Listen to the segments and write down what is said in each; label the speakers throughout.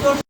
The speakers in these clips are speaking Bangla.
Speaker 1: সম্মানিত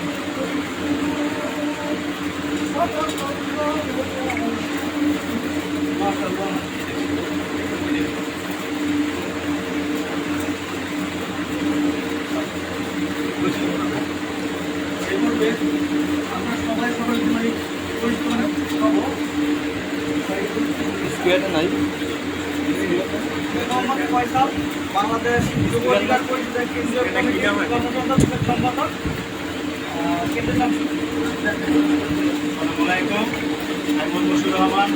Speaker 2: স্কোয়ারে নাই।
Speaker 1: বাংলাদেশ যুব অধিকার পরিষদের কেন্দ্রীয় কমিটির কর্মকর্তা সম্পাদক আহ, কেন্দ্রীয় সংসদ
Speaker 3: আসসালামু আলাইকুম আমি মোহাম্মদ রহমান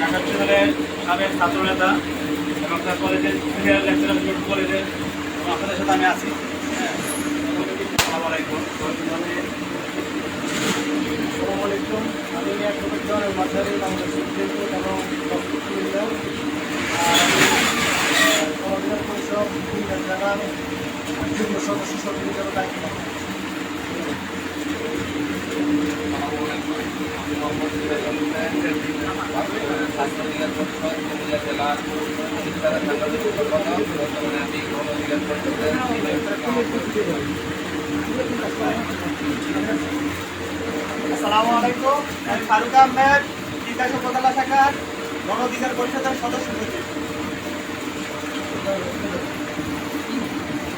Speaker 3: ঢাকা বিশ্ববিদ্যালয়ের সাবেক ছাত্র নেতা এবং তার কলেজের সিনিয়র লেকচারার জুট কলেজের আপনাদের সাথে আমি আছি। হ্যাঁ আসসালামু
Speaker 4: আমি এক মাঝারি বাংলাদেশ শিক্ষক এবং পরিষদ যুগ্ম সদস্য সমিতির দায়িত্ব পালন করছি।
Speaker 1: আসসালামু আলাইকুম। আমি ফারুক আহমেদ, বিকাশ উপজেলা শাখার গণ অধিকার পরিষদের সদস্য। সচিব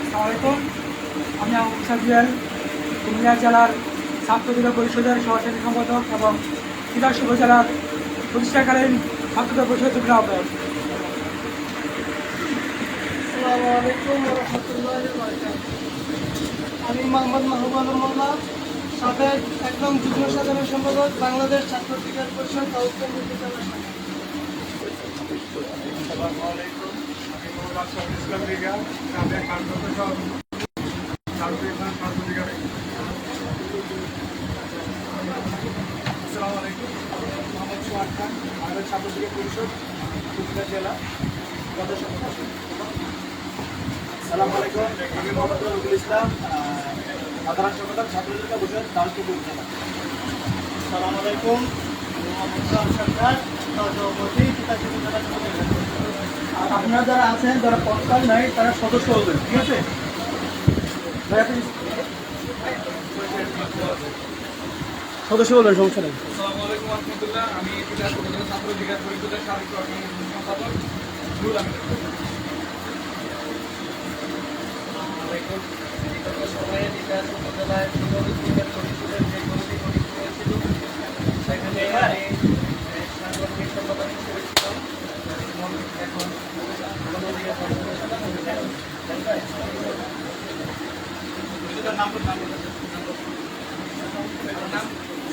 Speaker 4: আসসালামাইকুম আমি আবু সাজিয়াল কুমিল্লা জেলার ছাত্র অধিকার পরিষদের সহকারী সম্পাদক এবং বিকাশ উপজেলার প্রতিষ্ঠাকালীন ছাত্র পরিষদ যুগ্ম আহ্বায়ক। আসসালামু আলাইকুম আমি মোহাম্মদ মাহবুবানুর মোল্লা সাবেক একদম যুগ্ম সাধারণ সম্পাদক বাংলাদেশ ছাত্র অধিকার পরিষদ
Speaker 5: আসসালামু আলাইকুম আমি মোহাম্মদ ইসলাম রিগা সাবেক ছাত্র অধিকারী আসসালামু আলাইকুম ছাত্র পরিষদ জেলা সদস্য সদস্য
Speaker 1: আসসালামু আলাইকুম, আমি মোহাম্মদ ইসলাম সাধারণ সম্পাদক উপজেলা
Speaker 5: আসসালামু আলাইকুম।
Speaker 1: আর আপনারা যারা আছেন, যারা পদকাল নাই, তারা সদস্য হবেন, ঠিক আছে? সদস্য বলবেন সমস্যা নেই।
Speaker 3: নাম নাম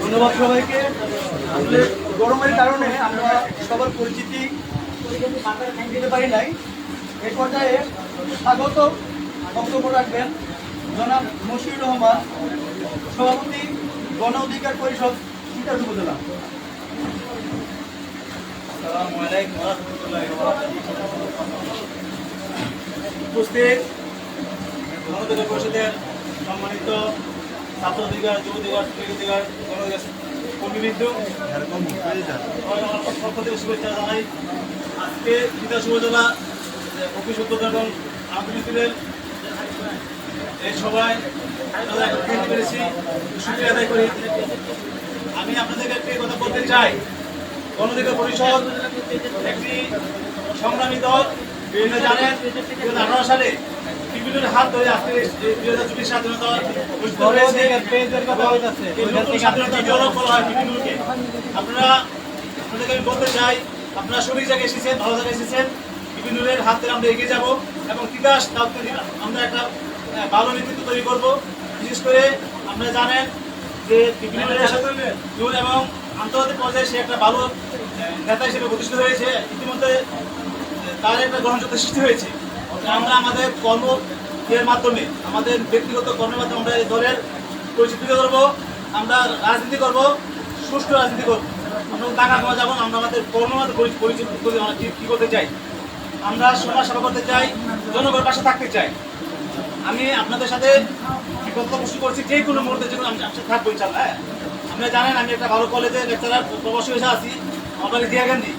Speaker 5: ধন্যবাদ সবাইকে। আসলে গরমের কারণে আমরা সবার পরিচিতি দিতে পারি নাই। এই পর্যায়ে স্বাগত বক্তব্য রাখবেন জনাব মশিউর রহমান, সভাপতি গণ অধিকার পরিষদ তিতাস উপজেলা
Speaker 3: আসসালামু আলাইকুম ওয়া রাহমাতুল্লাহি ওয়া বারাকাতুহু। উপস্থিত গণতন্ত্র পরিষদের সম্মানিত ছাত্র অধিকার যুব অধিকার শ্রমিক অধিকার গণ অধিকার কর্মীবৃন্দ পক্ষ থেকে আজকে এই সবাই করি। আমি আপনাদেরকে একটি কথা বলতে চাই। গণধিকার পরিষদ একটি সংগ্রামী দল বিভিন্ন জানেন দু হাজার আঠারো সালে বিভিন্ন হাত ধরে আজকে দুই হাজার চব্বিশ স্বাধীনতা স্বাধীনতা জনক বলা হয় বিভিন্নকে আপনারা আপনাদেরকে আমি বলতে চাই আপনারা সঠিক জায়গায় এসেছেন ভালো জায়গায় এসেছেন বিভিন্নের হাত ধরে আমরা এগিয়ে যাব এবং তিতাস আমরা একটা ভালো নেতৃত্ব তৈরি করব। বিশেষ করে আপনারা জানেন যে বিভিন্ন ইউন এবং আন্তর্জাতিক পর্যায়ে সে একটা ভালো নেতা হিসেবে প্রতিষ্ঠিত হয়েছে। ইতিমধ্যে তার একটা গ্রহণযোগ্য সৃষ্টি হয়েছে। আমরা আমাদের কর্ম এর মাধ্যমে, আমাদের ব্যক্তিগত কর্মের মাধ্যমে আমরা এই দলের পরিচিতি করব, আমরা রাজনীতি করব, সুষ্ঠু রাজনীতি করব। আমরা টাকা খাওয়া যাব, আমরা আমাদের কর্মের মাধ্যমে পরিচিত করে আমরা কি করতে চাই? আমরা সমাজ সেবা করতে চাই, জনগণের পাশে থাকতে চাই। আমি আপনাদের সাথে বিকল্প প্রশ্ন করছি, যে কোনো মুহূর্তে যে কোনো আমি থাকব ইনশাল্লাহ হ্যাঁ। আপনারা জানেন, আমি একটা ভালো কলেজে লেকচারার প্রবাসী এসে আছি। বাড়ি দিয়া গান্ধী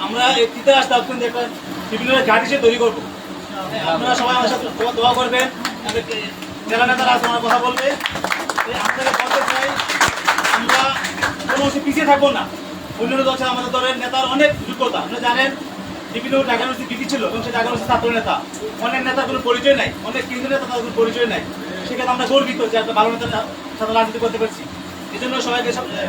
Speaker 3: আমরা এই তিতাস দাপ্তর একটা বিভিন্ন ঘাট হিসেবে তৈরি করব। আপনারা সবাই আমার সাথে দোয়া- করবেন জেলা নেতারা আছে আমার কথা বলবে। আপনাদের বলতে চাই, আমরা কোনো পিছিয়ে থাকব না। অন্যান্য দল আমাদের দলের নেতার অনেক যোগ্যতা। আপনারা জানেন, বিভিন্ন ঢাকা ইউনিভার্সিটি ছিল এবং সে ঢাকা ইউনিভার্সিটি ছাত্র নেতা। অনেক নেতার কোনো পরিচয় নাই, অনেক কেন্দ্রীয় নেতা তাদের কোনো পরিচয় নাই। সেক্ষেত্রে আমরা গর্বিত যে একটা ভালো নেতার সাথে রাজনীতি করতে পারছি। এই জন্য সবাইকে সব- এ,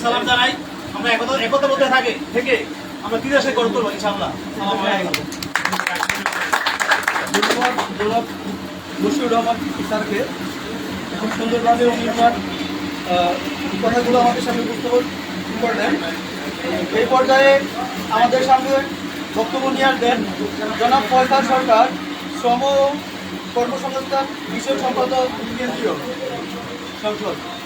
Speaker 3: সালাম জানাই। আমরা একতা একতা বলতে থাকে থেকে আমরা তিরাশে গড়ে তুলবো ইনশাআল্লাহ?
Speaker 5: ধন্যবাদ রহমান স্যারকে। খুব সুন্দরভাবে উনি আহ, কথাগুলো আমাদের সামনে উপস্থাপন করলেন। এই পর্যায়ে আমাদের সামনে বক্তব্য নিয়ে আসবেন জনাব ফয়সাল সরকার শ্রম কর্মসংস্থান বিষয় সম্পাদক কেন্দ্রীয় সংসদ।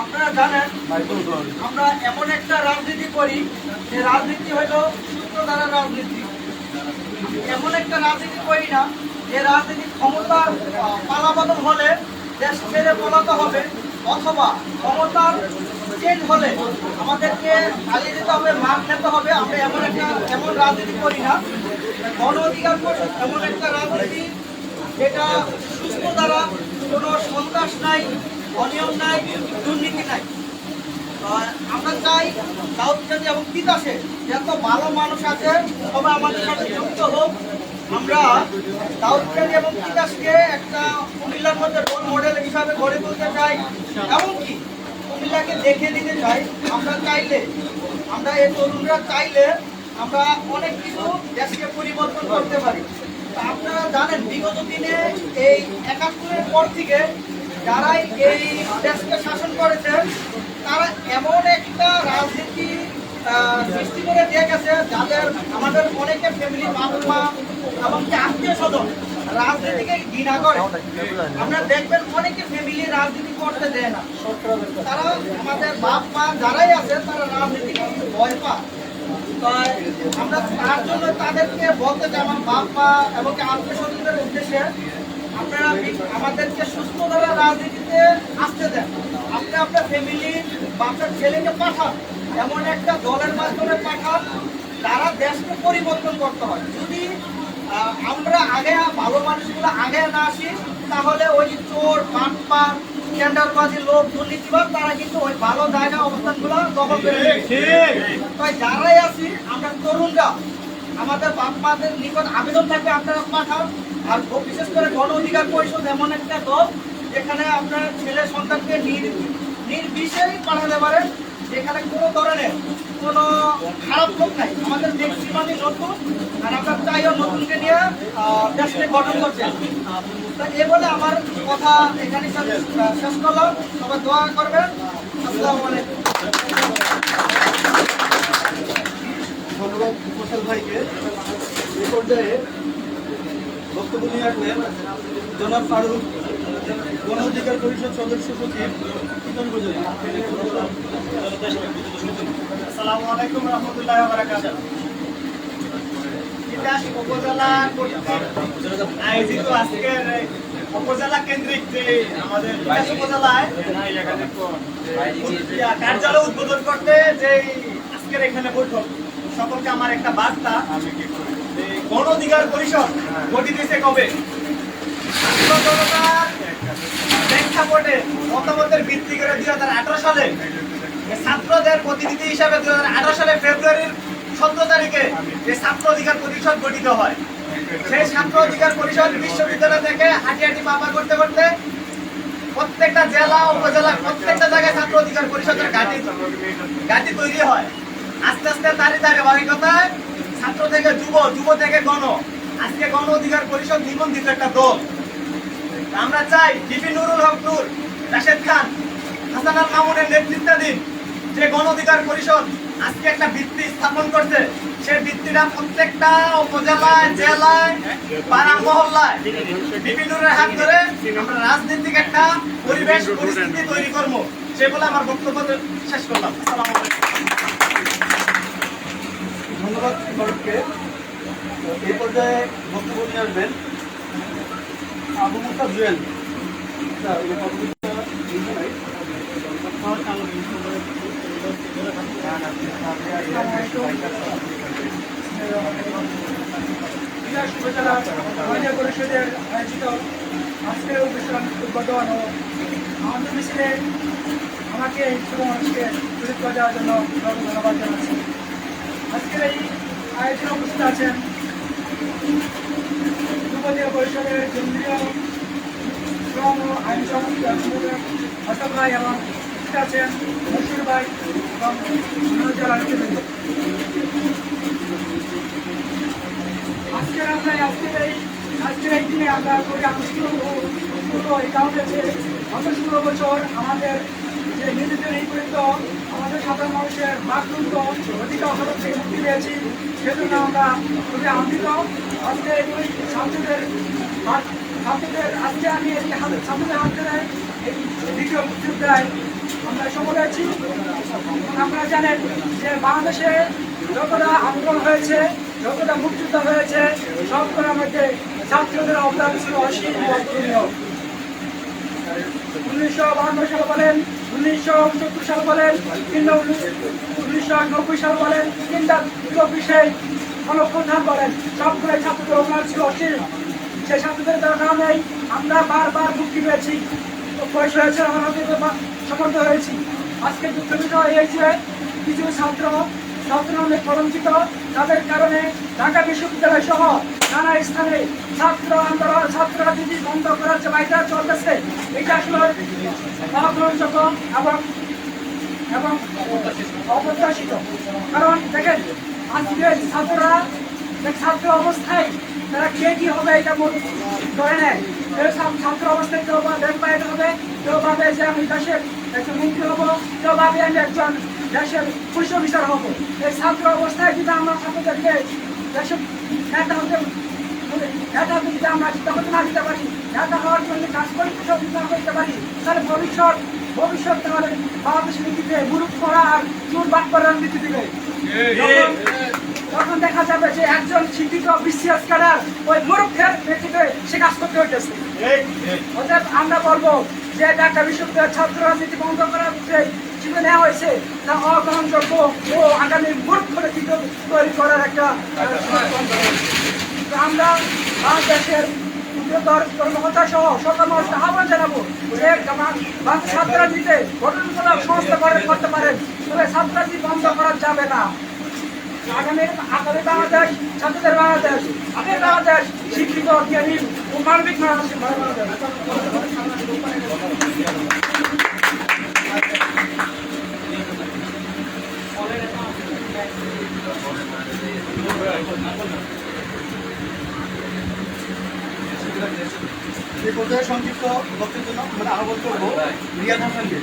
Speaker 2: আপনারা জানেন, আমরা এমন একটা রাজনীতি করি, যে রাজনীতি হলো সূত্রধারা রাজনীতি। এমন একটা রাজনীতি করি না, যে রাজনীতি ক্ষমতার পালাবদল হলে দেশ ছেড়ে পলাতে হবে, অথবা ক্ষমতার চেঞ্জ হলে আমাদেরকে চালিয়ে যেতে হবে মাঠ খেতে হবে। আমরা এমন একটা, এমন রাজনীতি করি না। গণ অধিকার এমন একটা রাজনীতি, যেটা সুস্থ দ্বারা কোনো সন্ত্রাস নাই, অনিয়ম নাই, দুর্নীতি নাই। আমরা চাই দাউদকান্দি এবং তিতাসে যত ভালো মানুষ আছে, সবাই আমাদের সাথে যুক্ত হোক। আমরা দাউদকান্দি এবং তিতাসকে একটা কুমিল্লার মধ্যে রোল মডেল হিসাবে গড়ে তুলতে চাই। এমনকি কুমিল্লাকে দেখে দিতে চাই, আমরা চাইলে, আমরা এই তরুণরা চাইলে আমরা অনেক কিছু দেশকে পরিবর্তন করতে পারি। আপনারা জানেন, বিগত দিনে এই একাত্তরের পর থেকে যারাই এই দেশকে শাসন করেছে, তারা এমন একটা রাজনীতি সৃষ্টি করে দিয়ে গেছে, যাদের আমাদের অনেকে ফ্যামিলি বাবা মা এবং আত্মীয় স্বজন রাজনীতিকে ঘৃণা করে। আমরা দেখবেন অনেকে ফ্যামিলি রাজনীতি করতে দেয় না। তারা আমাদের বাপ মা যারাই আছে, তারা রাজনীতিকে ভয় পায়। তাই আমরা তার জন্য তাদেরকে বলতে চাই, আমার বাপ মা এবং আত্মীয় স্বজনদের উদ্দেশ্যে, আপনারা আমাদেরকে সুস্থ ধারা রাজনীতিতে আসতে দেন। আপনি আপনার ফ্যামিলি বা আপনার ছেলেকে পাঠান। এমন একটা দলের মাধ্যমে পাঠান, তারা দেশকে পরিবর্তন করতে হয়। যদি আমরা আগে ভালো মানুষগুলো আগে না আসি তাহলে ওই চোর পাটপা টেন্ডারবাজি লোক দুর্নীতিবাদ তারা কিন্তু ওই ভালো জায়গা অবস্থানগুলো দখল করে তাই যারাই আছি আমরা তরুণরা আমাদের বাপ মাদের নিকট আবেদন থাকবে আপনারা পাঠান। আর বিশেষ করে গণ অধিকার পরিষদ এমন একটা দল যেখানে আপনার ছেলে সন্তানকে নির নির্বিষেই পাঠাতে পারেন যেখানে কোনো ধরনের কোনো খারাপ লোক নাই। আমাদের ম্যাক্সিমামই নতুন আর আমরা চাইও নতুনকে নিয়ে দেশকে গঠন করতে। তা এ বলে আমার কথা এখানে শেষ করলাম। সবাই দোয়া করবেন। আসসালামু আলাইকুম।
Speaker 5: ধন্যবাদ ভাইকে। এই পর্যায়ে বক্তব্য নিয়ে আসবেন জনাব ফারুক, গণ অধিকার পরিষদ সদস্য সচিব কিতন উপজেলা
Speaker 6: কার্যালয় উদ্বোধন করতে যে আজকের এখানে বৈঠক, সকলকে আমার একটা বার্তা গণ অধিকার পরিষদ গঠিত কবে? জনতার প্রেক্ষাপটে মতামতের ভিত্তি করে দুই হাজার আঠারো সালে ছাত্রদের প্রতিনিধি হিসাবে দুই হাজার আঠারো সালে ফেব্রুয়ারির সতেরো তারিখে যে ছাত্র অধিকার পরিষদ গঠিত হয়। সেই ছাত্র অধিকার পরিষদ বিশ্ববিদ্যালয় থেকে হাঁটি হাঁটি পাপা করতে করতে প্রত্যেকটা জেলা, উপজেলা, প্রত্যেকটা জায়গায় ছাত্র অধিকার পরিষদের ঘাটি ঘাটি তৈরি হয়। আস্তে আস্তে তারি তারই ধারাবাহিকতায় ছাত্র থেকে যুব যুব থেকে গণ। আজকে গণ অধিকার পরিষদ নিবন্ধিত একটা দল। আমরা চাই ডিপি নুরুল হক নূর, রাশেদ খান, হাসান আল মামুনের নেতৃত্বাধীন যে গণ অধিকার পরিষদ আজকে একটা ভিত্তি স্থাপন করছে, সেই ভিত্তিটা প্রত্যেকটা উপজেলায়, জেলায়, পাড়া মহল্লায় নুরের হাত ধরে আমরা রাজনৈতিক একটা পরিবেশ, পরিস্থিতি তৈরি করব। সে বলে আমার বক্তব্য শেষ করলাম। আসসালামু
Speaker 5: ধন্যবাদ এই পর্যায়ে বক্তব্য নিয়ে আসবেন আবু জুয়েল।
Speaker 7: উপজেলা মহিলা পরিষদের আয়োজিত আজকের অনুষ্ঠান উদ্বোধন ও আমাকে শুভ মানুষকে সুযোগ দেওয়ার জন্য ধন্যবাদ জানাচ্ছি আজকের এই উপস্থিত আছেন যুবদীয় পরিষদের কেন্দ্রীয় শ্রম ও আইন অশোক ভাই এবং উপস্থিত আছেন মশুর ভাই আজকের আমরা আজকের এই আজকের এই দিনে আমরা এই কারণে যে গত ষোলো বছর আমাদের যে নির্যাতন এই পর্যন্ত আমাদের সাধারণ মানুষের বাকরুদ্ধ অধিকার অবরোধ থেকে মুক্তি পেয়েছি, সেজন্য আমরা খুবই আনন্দিত। আজকে এই ছাত্রদের ছাত্রদের আজকে আমি এই ছাত্রদের হাত ধরে এই দ্বিতীয় মুক্তিযোদ্ধায় সফল হয়েছি আপনারা জানেন যে বাংলাদেশে যতটা আন্দোলন হয়েছে, যতটা মুক্তিযুদ্ধ হয়েছে, সবগুলোর মধ্যে ছাত্রদের অবদান ছিল অসীম উনিশশো সাল বলেন, উনিশশো সত্তর সাল বলেন, কিংবা উনিশশো নব্বই সাল বলেন, কিংবা চব্বিশে গণপ্রধান বলেন, সবগুলো ছাত্রদের অবদান ছিল অসীম। সেই ছাত্রদের কারণেই আমরা বারবার মুক্তি পেয়েছি। বয়স হয়েছে আমাদের সমর্থ হয়েছি। আজকে দুঃখ বিষয় এই কিছু ছাত্র ছাত্র নামে কলঙ্কিত। তাদের কারণে ঢাকা বিশ্ববিদ্যালয় সহ নানা স্থানে ছাত্র আন্দোলন, ছাত্র রাজনীতি বন্ধ করার যে বাইটা চলতেছে, এটা আসলে অগ্রহণযোগ্য এবং এবং অপ্রত্যাশিত। কারণ দেখেন, আজকে ছাত্ররা ছাত্র অবস্থায় তারা কে কি হবে এটা করে নেয়। ছাত্র অবস্থায় কেউ বা ব্যাংক হবে, কেউ ভাবে যে আমি দেশের একজন মন্ত্রী হব ভাবে আমি একজন দেশের পুলিশ অফিসার হব। এই ছাত্র অবস্থায় যদি আমরা ছাত্রদেরকে দেশের নেতা হতে নেতা যদি আমরা চিন্তা না দিতে পারি নেতা হওয়ার জন্য কাজ করে না করতে পারি তাহলে ভবিষ্যৎ ভবিষ্যৎ তাহলে বাংলাদেশের নীতিতে মুরুখ করা আর চুর বাদ করার নীতি দিবে। তখন দেখা যাবে যে একজন শিক্ষিত বিসিএস ক্যাডার ওই মুরুখের নেতৃত্বে সে কাজ করতে হইতেছে। অতএব আমরা বলব যে ঢাকা বিশ্ববিদ্যালয়ের ছাত্র রাজনীতি বন্ধ করার যে সিদ্ধান্ত নেওয়া হয়েছে, তা অগ্রহণযোগ্য ও আগামী মূর্খ নেতৃত্ব তৈরি করার একটা আমরা বাংলাদেশের উচ্চতর কর্মকর্তা সহ সকল আহ্বান জানাব যে বাংলাদেশ ছাত্র রাজনীতিতে গঠনমূলক সংস্থা করে করতে পারেন, তবে ছাত্র রাজনীতি বন্ধ করা যাবে না। আগামী আগামী বাংলাদেশ, ছাত্রদের বাংলাদেশ আগামী বাংলাদেশ শিক্ষিত জ্ঞানী ও মানবিক বাংলাদেশ
Speaker 5: এই পর্যায়ে সংক্ষিপ্ত বক্তব্যের জন্য আমরা আহ্বান করব। রিয়াদ হাসানকে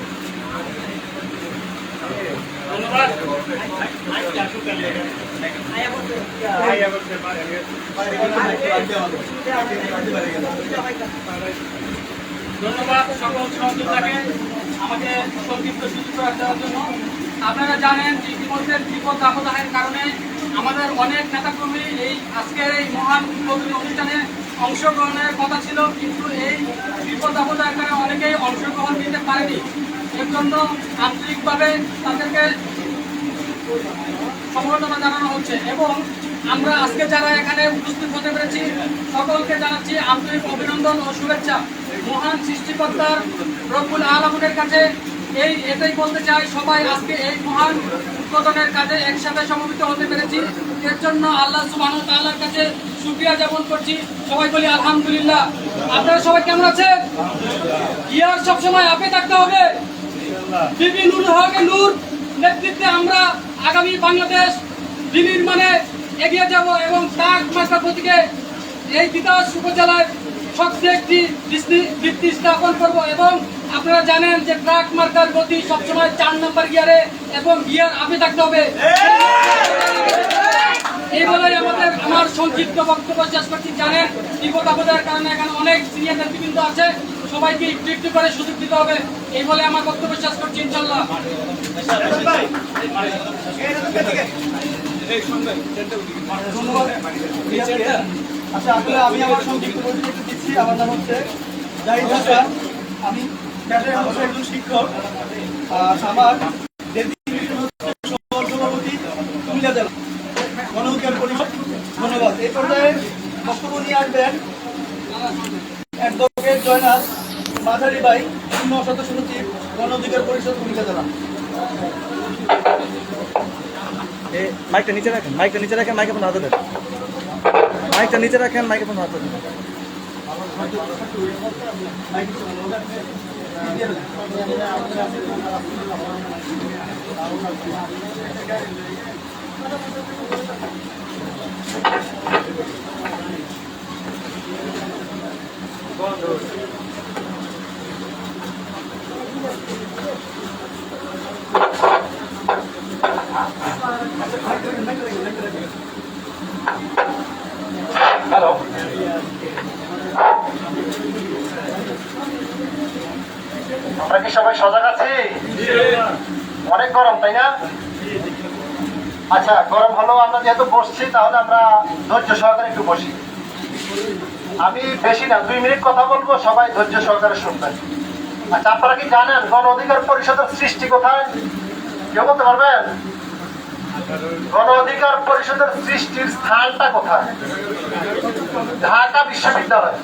Speaker 3: ধন্যবাদ।
Speaker 8: সকল সহযোগিতাকে আমাকে সংক্ষিপ্ত সুযোগ দেওয়ার জন্য। আপনারা জানেন যে ইতিমধ্যে বিপদ আপদাহের কারণে আমাদের অনেক নেতাকর্মী এই আজকের এই মহান অনুষ্ঠানে অংশগ্রহণের কথা ছিল, কিন্তু এই বিপদ আপদাহের কারণে অনেকেই অংশগ্রহণ নিতে পারেনি। এর জন্য আন্তরিকভাবে তাদেরকে সমবেদনা জানানো হচ্ছে এবং আমরা আজকে যারা এখানে উপস্থিত হতে পেরেছি, সকলকে জানাচ্ছি আন্তরিক অভিনন্দন ও শুভেচ্ছা। মহান সৃষ্টিকর্তার রব্বুল আলমনের কাছে এই এটাই বলতে চাই, সবাই আজকে এই মহান উদ্বোধনের কাজে একসাথে সমবেত হতে পেরেছি। এর জন্য আল্লাহ সুবহানাহু ওয়া তাআলার কাছে শুকরিয়া যাপন করছি। সবাই বলি, আলহামদুলিল্লাহ। আপনারা সবাই কেমন আছেন? ইয়ার সবসময় আপে থাকতে হবে। বিবি নুরুল হকের নূর নেতৃত্বে আমরা আগামী বাংলাদেশ বিনির্মাণে এগিয়ে যাব এবং তার প্রতীকে এই তিতাস উপজেলায় শক্তি একটি ভিত্তি স্থাপন করব এবং আপনারা জানেন যে ট্রাক মার্কার গতি সবসময় চার নম্বর গিয়ারে এবং গিয়ার আপে থাকতে হবে। এই বলেই আমাদের, আমার সংক্ষিপ্ত বক্তব্য শেষ করছি। জানেন, বিপদ আপদের কারণে এখানে অনেক সিনিয়র নেতৃবৃন্দ আছে। সবাইকে একটু একটু করে সুযোগ দিতে হবে। এই বলে আমার বক্তব্য শেষ করছি ইনশাল্লাহ
Speaker 5: ধন্যবাদ। আচ্ছা আসলে আমি আমার সংক্ষিপ্ত পরিচয় দিচ্ছি। আমার নাম হচ্ছে জাহিদ হাসান। আমি ক্যাডার হচ্ছে একজন শিক্ষক। আমার সভাপতি কুমিল্লা জেলা। গণ অধিকার পরিষদ। ধন্যবাদ। এই পর্যায়ে বক্তব্য নিয়ে আসবেন অ্যাডভোকেট জয়নাল মাঝারি ভাই শূন্য সদস্য সচিব গণ অধিকার পরিষদ কুমিল্লা জেলা।
Speaker 6: মাইকটা নিচে রাখেন, মাইকটা নিচে রাখেন মাইকে হাতে দেন। মাইকটা নিচে রাখেন মাইকে হাতে দেন।
Speaker 9: আমরা কি সবাই সজাগ আছি অনেক গরম তাই না? আচ্ছা গরম হলেও আমরা যেহেতু বসছি, তাহলে আমরা ধৈর্য সহকারে একটু বসি। আমি বেশি না, দুই মিনিট কথা বলব, সবাই ধৈর্য সহকারে শুনবেন। আচ্ছা আপনারা কি জানেন, গণ অধিকার পরিষদের সৃষ্টি কোথায়? কেউ বলতে পারবেন? গণ অধিকার পরিষদের সৃষ্টির স্থানটা কোথায়? ঢাকা বিশ্ববিদ্যালয়।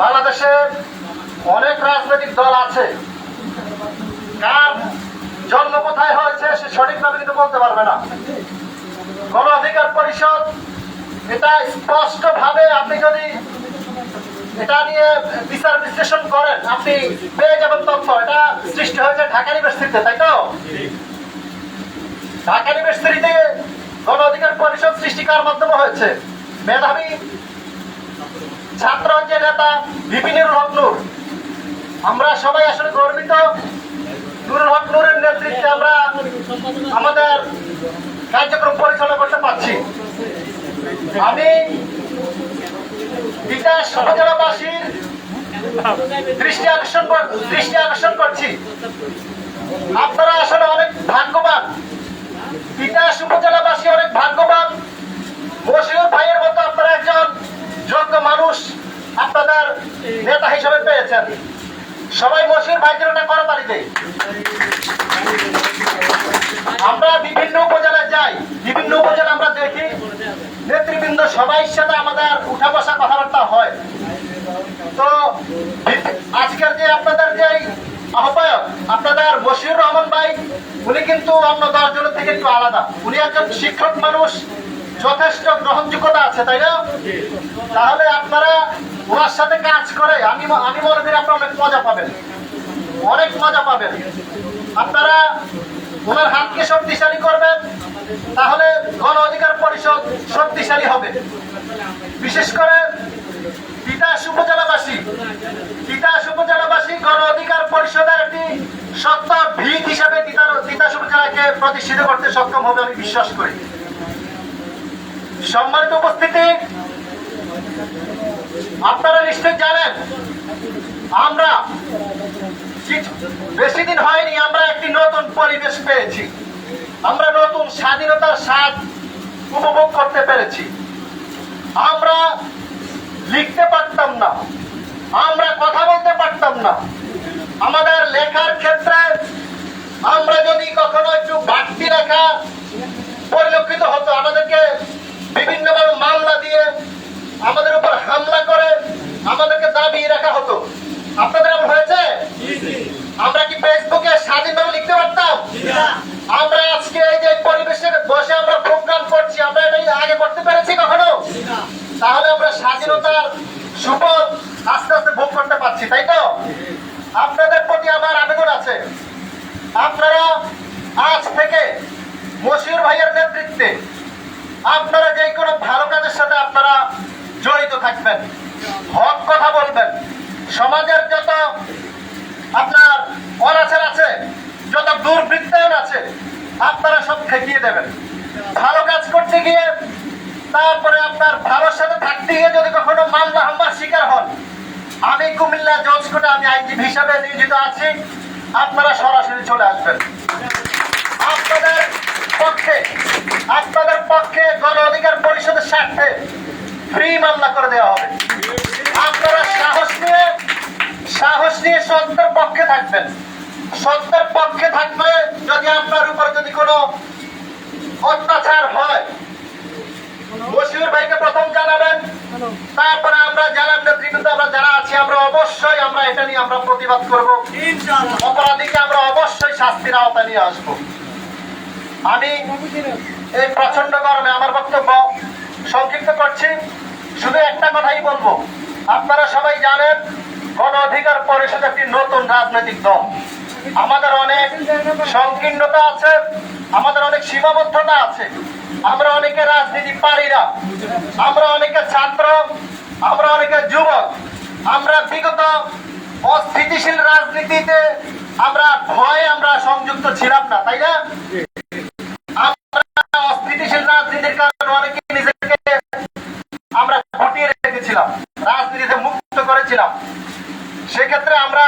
Speaker 9: বাংলাদেশে অনেক রাজনৈতিক দল আছে। কার জন্ম কোথায় হয়েছে সে বলতে পারবে না। গণ অধিকার পরিষদ, এটা স্পষ্ট ভাবে আপনি যদি এটা নিয়ে বিচার বিশ্লেষণ করেন, আপনি পেয়ে যাবেন তথ্য, এটা সৃষ্টি হয়েছে ঢাকা ইউনিভার্সিটিতে, তাই তো? ঢাকা ইউনিভার্সিটিতে গণ অধিকার পরিষদ সৃষ্টি কার মাধ্যমে হয়েছে? মেধাবী ছাত্র যে নেতা বিপিনুর হক নূর, আমরা সবাই আসলে গর্বিত নুরুল হক নূরের নেতৃত্বে আমরা আমাদের কার্যক্রম পরিচালনা করতে পারছি। আমি বিকাশ উপজেলাবাসীর দৃষ্টি আকর্ষণ কর- দৃষ্টি আকর্ষণ করছি। আপনারা আসলে অনেক ভাগ্যবান। বিকাশ উপজেলাবাসী অনেক ভাগ্যবান। বসির ভাইয়ের মতো আপনারা একজন যোগ্য মানুষ আপনাদের নেতা হিসেবে পেয়েছেন। সবাই মসির ভাইদের ওটা দেয় আমরা বিভিন্ন উপজেলায় যাই, বিভিন্ন উপজেলা আমরা দেখি নেতৃবৃন্দ সবাই সাথে আমাদের উঠা বসা কথাবার্তা হয়। তো আজকের যে আপনাদের যে আহ্বায়ক, আপনাদের বশির রহমান ভাই, উনি কিন্তু অন্য দশজনের থেকে একটু আলাদা। উনি একজন শিক্ষক মানুষ, যথেষ্ট গ্রহণযোগ্যতা আছে, তাই না? তাহলে আপনারা ওনার সাথে কাজ করে, আমি আমি মনে করি আপনারা অনেক মজা পাবেন। অনেক মজা পাবেন। আপনারা ওনার হাতকে শক্তিশালী করবেন, তাহলে গণ অধিকার পরিষদ শক্তিশালী হবে। বিশেষ করে তিতাস উপজেলাবাসী। তিতাস উপজেলাবাসী গণ অধিকার পরিষদের একটি সত্য ভিত হিসাবে তিতাস উপজেলাকে প্রতিষ্ঠিত করতে সক্ষম হবে আমি বিশ্বাস করি। সম্মানিত উপস্থিতি আপনারা নিশ্চয়ই জানেন, আমরা বেশি দিন হয়নি, আমরা একটি নতুন পরিবেশ পেয়েছি। আমরা নতুন স্বাধীনতার স্বাদ উপভোগ করতে পেরেছি। আমরা লিখতে পারতাম না, আমরা কথা বলতে পারতাম না। আমাদের লেখার ক্ষেত্রে আমরা যদি কখনো একটু বাড়তি লেখা পরিলক্ষিত হতো, আমাদেরকে বিভিন্নভাবে মামলা দিয়ে আমাদের উপর হামলা করে আমাদেরকে দাবিয়ে রাখা হতো। আপনাদের এমন হয়েছে? আমরা কি ফেসবুকে স্বাধীনভাবে লিখতে পারতাম? আমরা আজকে এই যে পরিবেশে বসে আমরা প্রোগ্রাম করছি আমরা এটা আগে করতে পেরেছি কখনো? তাহলে আমরা স্বাধীনতার সুফল আস্তে আস্তে ভোগ করতে পারছি তাই তো? আপনাদের প্রতি আমার আবেদন আছে। আপনারা আজ থেকে মশিউর ভাইয়ের নেতৃত্বে আপনারা যে কোনো ভালো কাজের সাথে আপনারা জড়িত থাকবেন। হক কথা বলবেন। সমাজের যত আপনার অনাচার আছে, যত দুর্বৃত্তায়ন আছে, আপনারা সব ঠেকিয়ে দেবেন। ভালো কাজ করতে গিয়ে তারপরে আপনার ভালোর সাথে থাকতে গিয়ে যদি কখনো মামলা হামলার শিকার হন, আমি কুমিল্লা জজ কোর্টে আমি আইনজীবী হিসাবে নিয়োজিত আছি, আপনারা সরাসরি চলে আসবেন। আপনাদের পক্ষে আপনাদের পক্ষে গণ অধিকার পরিষদের স্বার্থে ফ্রি মামলা করে দেওয়া হবে। আপনারা সাহস নিয়ে সাহস নিয়ে সত্যের পক্ষে থাকবেন। সত্যের পক্ষে থাকবে যদি আপনার উপর যদি কোনো অত্যাচার হয় বসির ভাইকে প্রথম জানাবেন। তারপরে আমরা জানার নেতৃবৃন্দ আমরা যারা আছি আমরা অবশ্যই আমরা এটা নিয়ে আমরা প্রতিবাদ করব। অপরাধীকে আমরা অবশ্যই শাস্তির আওতায় নিয়ে আসব। আমি এই প্রচণ্ড গরমে আমার বক্তব্য সংক্ষিপ্ত করছি। শুধু একটা কথাই বলব। আপনারা সবাই জানেন, গণ অধিকার পরিষদ একটি নতুন রাজনৈতিক দল। আমাদের অনেক সংকীর্ণতা আছে, আমাদের অনেক সীমাবদ্ধতা আছে। আমরা অনেকে রাজনীতি পারি না। আমরা অনেকে ছাত্র, আমরা অনেকে যুবক। আমরা বিগত অস্থিতিশীল রাজনীতিতে আমরা ভয়ে আমরা সংযুক্ত ছিলাম না, তাই না? অস্থিতিশীল রাজনীতির কারণে অনেকে নিজেকে ঘটিয়ে রেখেছিলাম রাজনীতিতে মুক্ত করেছিলাম। সেক্ষেত্রে আমরা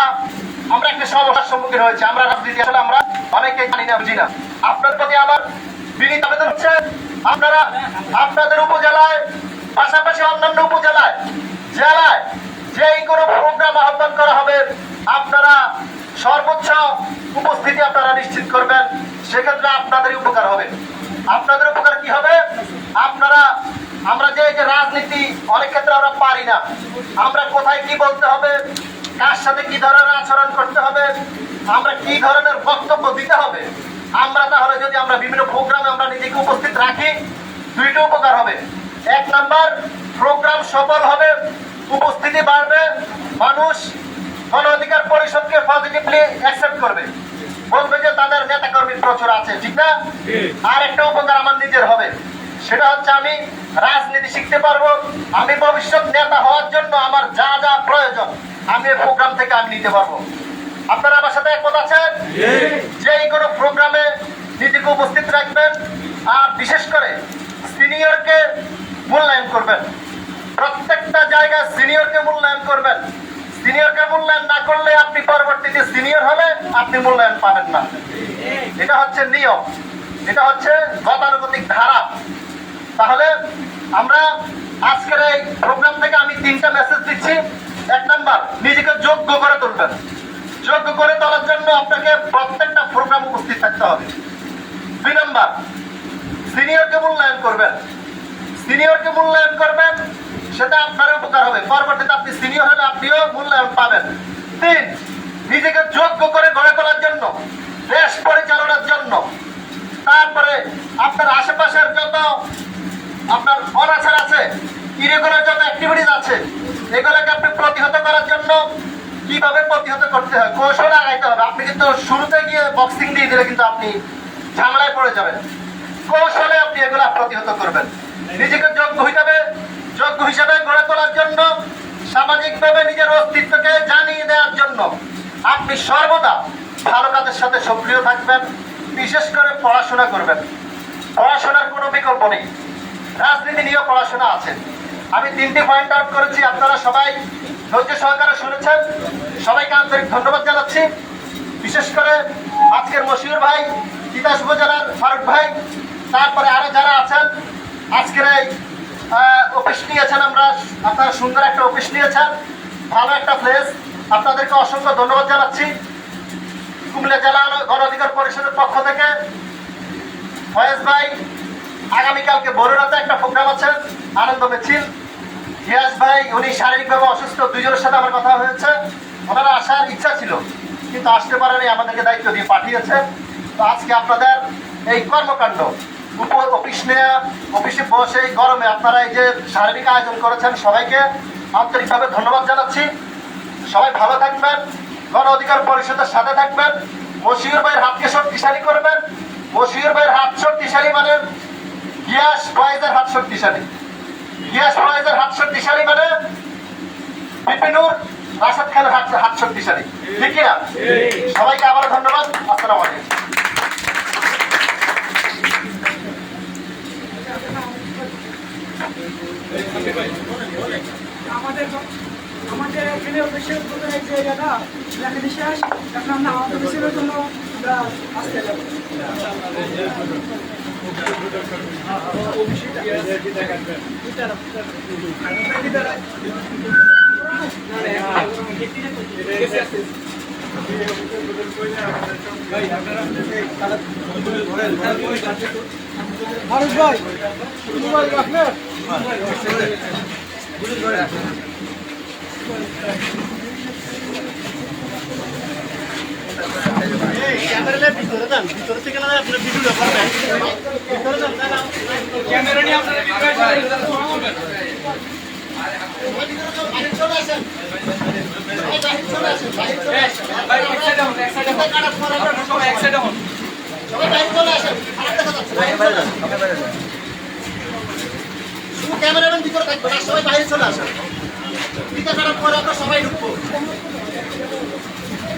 Speaker 9: আমরা একটা সমস্যার সম্মুখীন হয়েছি। আমরা রাজনীতি আসলে আমরা অনেকে জানি না, বুঝি না। আপনার প্রতি আমার বিনীত আবেদন হচ্ছে, আপনারা আপনাদের উপজেলায়, পাশাপাশি অন্যান্য উপজেলায়, জেলায় যেই কোনো প্রোগ্রাম আহ্বান করা হবে, আপনারা সর্বোচ্চ উপস্থিতি আপনারা নিশ্চিত করবেন। সেক্ষেত্রে আপনাদের উপকার হবে। আপনাদের উপকার কি হবে? আপনারা আমরা যে রাজনীতি অনেক ক্ষেত্রে আমরা পারি না। আমরা কোথায় কি বলতে হবে কার সাথে কি ধরনের আচরণ করতে হবে আমরা কি ধরনের বক্তব্য দিতে হবে আমরা তাহলে যদি আমরা বিভিন্ন প্রোগ্রামে আমরা নিজেকে উপস্থিত রাখি দুইটা উপকার হবে। এক নাম্বার প্রোগ্রাম সফল হবে উপস্থিতি বাড়বে মানুষ গণ অধিকার পরিষদকে পজিটিভলি অ্যাকসেপ্ট করবে। বলবে যে তাদের নেতা কর্মী প্রচুর আছে ঠিক না? আর একটা উপকার আমার নিজের হবে। সেটা হচ্ছে আমি রাজনীতি শিখতে পারব আমি ভবিষ্যৎ নেতা হওয়ার জন্য আমার যা যা প্রয়োজন আমি এই প্রোগ্রাম থেকে আমি নিতে পারব। আপনারা আমার সাথে একমত আছেন? যে কোনো প্রোগ্রামে নিজেকে উপস্থিত রাখবেন আর বিশেষ করে সিনিয়রকে মূল্যায়ন করবেন। প্রত্যেকটা জায়গায় সিনিয়রকে মূল্যায়ন করবেন। সিনিয়রকে মূল্যায়ন না করলে আপনি পরবর্তীতে সিনিয়র হলে আপনি মূল্যায়ন পাবেন না। এটা হচ্ছে নিয়ম এটা হচ্ছে গতানুগতিক ধারা। তাহলে আমরা আজকের এই প্রোগ্রাম থেকে আমি তিনটা মেসেজ দিচ্ছি। এক নাম্বার, নিজেকে যোগ্য করে তুলবেন। যোগ্য করে তোলার জন্য আপনাকে প্রত্যেকটা প্রোগ্রাম উপস্থিত থাকতে হবে। দুই নাম্বার সিনিয়রকে মূল্যায়ন করবেন। সিনিয়রকে মূল্যায়ন করবেন, সেটা আপনার উপকার হবে। পরবর্তীতে আপনি সিনিয়র হলে আপনিও মূল্যায়ন পাবেন। তিন, নিজেকে যোগ্য করে গড়ে তোলার জন্য, দেশ পরিচালনার জন্য। তারপরে আপনার আশেপাশের যত আপনার অনাচার আছে। ইরেগুলার যত অ্যাক্টিভিটিস আছে, এগুলোকে আপনি প্রতিহত করার জন্য কীভাবে প্রতিহত করতে হয়? কৌশল আগাইতে হবে। আপনি কিন্তু শুরুতে গিয়ে বক্সিং দিয়ে দিলে কিন্তু আপনি ঝামেলায় পড়ে যাবেন। কৌশলে আপনি এগুলো প্রতিহত করবেন। নিজেকে যোগ্য হিসাবে যোগ্য হিসাবে গড়ে তোলার জন্য সামাজিকভাবে নিজের অস্তিত্বকে জানিয়ে দেওয়ার জন্য আপনি সর্বদা ভালো কাজের সাথে সক্রিয় থাকবেন, বিশেষ করে পড়াশোনা করবেন। পড়াশোনার কোনো বিকল্প নেই। রাজনীতি নিয়েও পড়াশোনা আছে। আমি তিনটি পয়েন্ট আউট করেছি, আপনারা সবাই ধৈর্য সহকারে শুনেছেন। সবাইকে আন্তরিক ধন্যবাদ জানাচ্ছি। বিশেষ করে আজকের মশিউর ভাই, তিতাস উপজেলার ফারুক ভাই, তারপরে আরও যারা আছেন, আজকের এই অফিস নিয়েছেন আমরা, আপনারা সুন্দর একটা অফিস নিয়েছেন। ভালো একটা প্লেস আপনাদেরকে অসংখ্য ধন্যবাদ জানাচ্ছি। কুমিল্লা জেলা গণ অধিকার পরিষদের পক্ষ থেকে। ফয়েজ ভাই আগামীকালকে বড়রাতে একটা প্রোগ্রাম আছে আনন্দ মিছিল। হিয়াজ ভাই, উনি শারীরিকভাবে অসুস্থ দুজনের সাথে আমার কথা হয়েছে। ওনারা আসার ইচ্ছা ছিল, কিন্তু আসতে পারেনি, আমাদেরকে দায়িত্ব দিয়ে পাঠিয়েছে। তো আজকে আপনাদের এই কর্মকাণ্ড উপ অফিস নেয়া, অফিসে বসে এই গরমে আপনারা এই যে শারীরিক আয়োজন করেছেন সবাইকে আন্তরিকভাবে ধন্যবাদ জানাচ্ছি। সবাই ভালো থাকবেন, গণ অধিকার পরিষদের সাথে থাকবেন। মশিউর ভাইয়ের হাতকে শক্তিশালী করবেন। মশিউর ভাইয়ের হাত শক্তিশালী মানে গিয়াস ফয়েজের হাত শক্তিশালী। গিয়াস ফয়েজের হাত শক্তিশালী মানে বিপিনুর রাশাদ খানের হাত হাত শক্তিশালী। ঠিক না সবাইকে আবার ধন্যবাদ। আসসালামু আলাইকুম।
Speaker 7: আমাদের আমাদের এখানে অফিসের প্রথমে যে জায়গাটা এখানে শেষ এখন আমরা আমাদের অফিসের জন্য আমরা আসতে যাব। ফারুক ভাই ভাই আপনার
Speaker 8: ক্যামেরা নিয়ে আপনারা ভাই এক সাইডে হন এক সাইডে হন সবাই এক সাইডে হন
Speaker 9: শুধু ক্যামেরাম্যান ভিতরে থাকবে না সবাই বাইরে চলে আসেন টিকা কাটার পরে আমরা সবাই ঢুকবো হ্যাঁ, আমরা সব ধরি এই ক্যামেরা রেডি